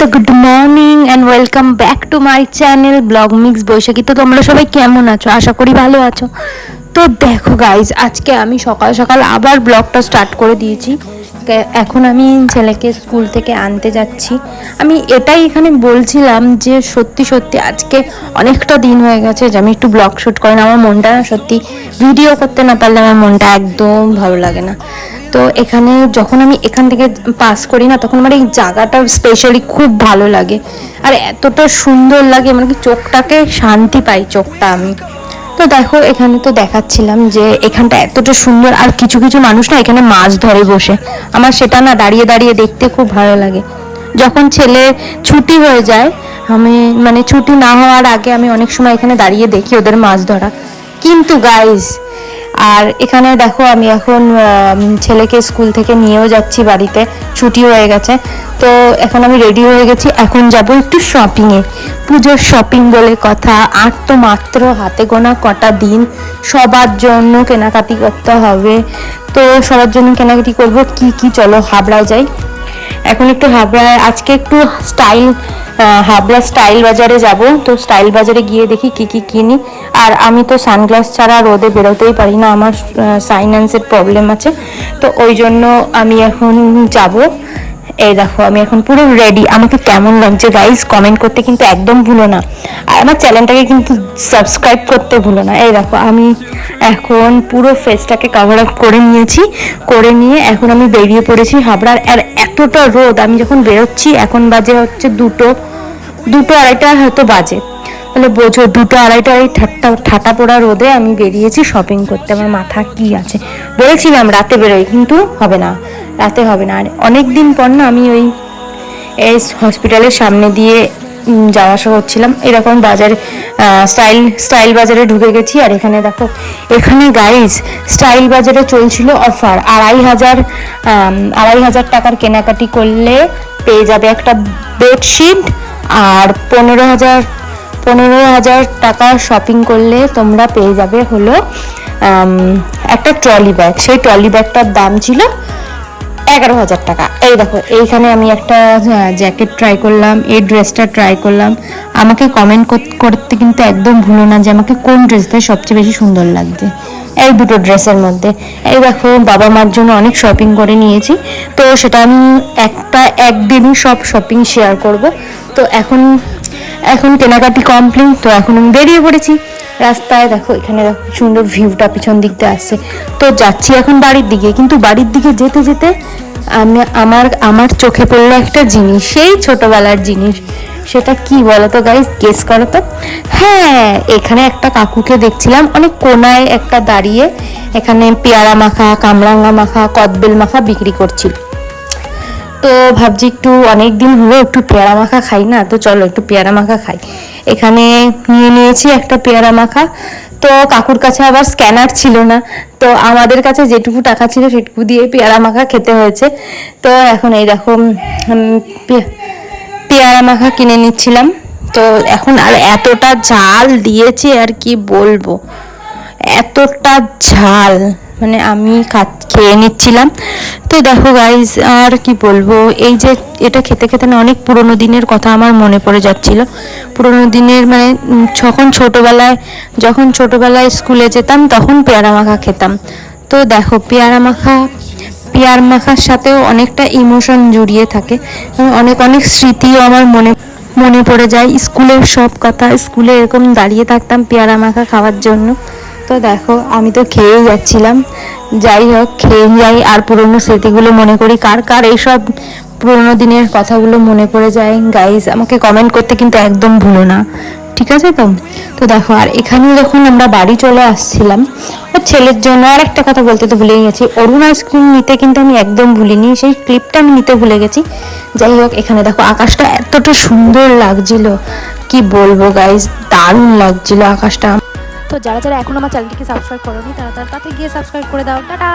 তো good morning and welcome back to my channel blog mix Baishakhi তো তোমরা সবাই কেমন আছো? আশা করি ভালো আছো। তো দেখো গাইজ আজকে আমি সকাল সকাল আবার ব্লগটা স্টার্ট করে দিয়েছি। এখন আমি ছেলেকে স্কুল থেকে আনতে যাচ্ছি। আমি এটাই এখানে বলছিলাম যে সত্যি সত্যি আজকে অনেকটা দিন হয়ে গেছে যে আমি একটু ব্লগ শ্যুট করি না। আমার মনটা সত্যি ভিডিও করতে না পারলে আমার মনটা একদম ভালো লাগে না। তো এখানে যখন আমি এখান থেকে পাস করি না, তখন আমার এই জায়গাটা স্পেশালি খুব ভালো লাগে। আর এতটা সুন্দর লাগে মানে কি চোখটাকে শান্তি পাই, চোখটা আমি। তো দেখো, এখানে তো দেখাচ্ছিলাম যে এখানটা এতটা সুন্দর, আর কিছু কিছু মানুষ না এখানে মাছ ধরে বসে। আমার সেটা না দাঁড়িয়ে দাঁড়িয়ে দেখতে খুব ভালো লাগে। যখন ছেলে ছুটি হয়ে যায়, আমি মানে ছুটি না হওয়ার আগে আমি অনেক সময় এখানে দাঁড়িয়ে দেখি ওদের মাছ ধরা। কিন্তু গাইস আর এখানে দেখো আমি এখন ছেলেকে স্কুল থেকে নিয়েও যাচ্ছি বাড়িতে। ছুটি হয়ে গেছে। তো এখন আমি রেডি হয়ে গেছি। এখন যাব একটু শপিংয়ে পুজোর শপিং বলে কথা। আর তো মাত্র হাতে গোনা কটা দিন। সবার জন্য কেনাকাটি করতে হবে। তো সবার জন্য কেনাকাটি করব। কি কি চলো হাবড়ায় যাই। এখন একটু হাবড়ায় আজকে একটু স্টাইল হাবড়া স্টাইল বাজারে যাব। তো স্টাইল বাজারে গিয়ে দেখি কি কি কিনি। আর আমি তো সানগ্লাস ছাড়া রোদে বেরোতেই পারি না, আমার সাইন্যান্সের প্রবলেম আছে। তো ওই জন্য আমি এখন যাব। এই দেখো, আমি এখন পুরো রেডি আমাকে কেমন লাগছে গাইস কমেন্ট করতে কিন্তু একদম ভুলো না। আর আমার চ্যানেলটাকে কিন্তু সাবস্ক্রাইব করতে ভুলো না। এই দেখো, আমি এখন পুরো ফেসটাকে কভার আপ করে নিয়েছি। করে নিয়ে এখন আমি বেরিয়ে পড়েছি হাবড়ার। আর এতটা রোদ, আমি যখন বেরোচ্ছি, এখন বাজে হচ্ছে দুটো দুটো আড়াইটা হয়তো বাজে। তাহলে বোঝো, দুটো আড়াইটা, এই ঠাট্টা, ঠাটা পোড়া রোদে আমি বেরিয়েছি শপিং করতে। আমার মাথা কি আছে? বলেছিলাম রাতে বেরোই, কিন্তু হবে না। রাতে হবে না। আর অনেক দিন পর না আমি ওই এই হসপিটালের সামনে দিয়ে যাওয়া আসা করছিলাম। এরকম বাজারে স্টাইল স্টাইল বাজারে ঢুকে গেছি। আর এখানে দেখো, এখানে গাইস স্টাইল বাজারে চলছিল অফার আড়াই হাজার আড়াই হাজার টাকার কেনাকাটি করলে পেয়ে যাবে একটা বেডশিট আর পনেরো হাজার পনেরো হাজার টাকা শপিং করলে তোমরা পেয়ে যাবে হলো একটা ট্রলি ব্যাগ সেই ট্রলি ব্যাগটার দাম ছিল এগারো হাজার টাকা। এই দেখো, এইখানে আমি একটা জ্যাকেট ট্রাই করলাম, এই ড্রেসটা ট্রাই করলাম। আমাকে কমেন্ট করতে কিন্তু একদম ভুলো না যে আমাকে কোন ড্রেসটা সবচেয়ে বেশি সুন্দর লাগছে। এই দুটো ড্রেসের মধ্যে। এই দেখো, বাবা মার জন্য অনেক শপিং করে নিয়েছি। তো সেটা আমি একটা, একদিনই সব শপিং শেয়ার করব। তো এখন এখন কেনাকাটি কমপ্লিট তো এখন আমি বেরিয়ে পড়েছি। রাস্তায় দেখো, এখানে দেখো সুন্দর ভিউটা পিছন দিক দিয়ে আসছে। তো যাচ্ছি এখন বাড়ির দিকে, কিন্তু বাড়ির দিকে যেতে যেতে আমি, আমার আমার চোখে পড়ল একটা জিনিস, সেই ছোটবেলার জিনিস। সেটা কি বলো তো গাইজ গেস করো তো। হ্যাঁ এখানে একটা কাকুকে দেখছিলাম, অনেক কোনায় একটা দাঁড়িয়ে এখানে পেয়ারা মাখা, কামরাঙ্গা মাখা, কদবেল মাখা বিক্রি করছিল। তো ভাবছি একটু অনেক দিন হলো একটু পেয়ারা মাখা খাই না, তো চলো একটু পেয়ারা মাখা খাই। এখানে নিয়ে নিয়েছি একটা পেয়ারা মাখা। তো কাকুর কাছে আবার স্ক্যানার ছিল না। তো আমাদের কাছে যেটুকু টাকা ছিল সেটুকু দিয়ে পেয়ারা মাখা খেতে হয়েছে। তো এখন এই দেখো পেয়ারা মাখা কিনে নিচ্ছিলাম। তো এখন আর এতটা ঝাল দিয়েছে আর কি বলব? এতটা ঝাল। মানে আমি খেয়ে নিচ্ছিলাম। তো দেখো গাইজ আর কি বলব, এই যে এটা খেতে খেতে না অনেক পুরোনো দিনের কথা আমার মনে পড়ে যাচ্ছিল। পুরোনো দিনের মানে যখন ছোটবেলায় যখন ছোটবেলায় স্কুলে যেতাম, তখন পেয়ারা মাখা খেতাম। তো দেখো, পেয়ারা মাখা, পেয়ার মাখার সাথেও অনেকটা ইমোশন জড়িয়ে থাকে। অনেক অনেক স্মৃতিও আমার মনে মনে পড়ে যায়। স্কুলের সব কথা, স্কুলে এরকম দাঁড়িয়ে থাকতাম পেয়ারা মাখা খাওয়ার জন্য। তো দেখো, আমি তো খেয়েই যাচ্ছিলাম। যাই হোক, খেয়ে যাই, আর পুরনো স্মৃতিগুলো মনে করি। কার কার এইসব পুরোনো দিনের কথাগুলো মনে পড়ে যায় গাইজ আমাকে কমেন্ট করতে কিন্তু একদম ভুলো না। ঠিক আছে তো? তো দেখো, আর এখানে যখন আমরা বাড়ি চলে আসছিলাম ওর ছেলের জন্য আর একটা কথা বলতে তো ভুলেই গেছি। অরুণ আইসক্রিম নিতে কিন্তু আমি একদম ভুলিনি, সেই ক্লিপটা আমি নিতে ভুলে গেছি। যাই হোক, এখানে দেখো, আকাশটা এতটা সুন্দর লাগছিল। কি বলব গাইজ দারুণ লাগছিল আকাশটা। তো যারা যারা এখন আমার চ্যানেলটিকে সাবস্ক্রাইব করোনি, তারা তার তাতে গিয়ে সাবস্ক্রাইব করে দাও। টাটা!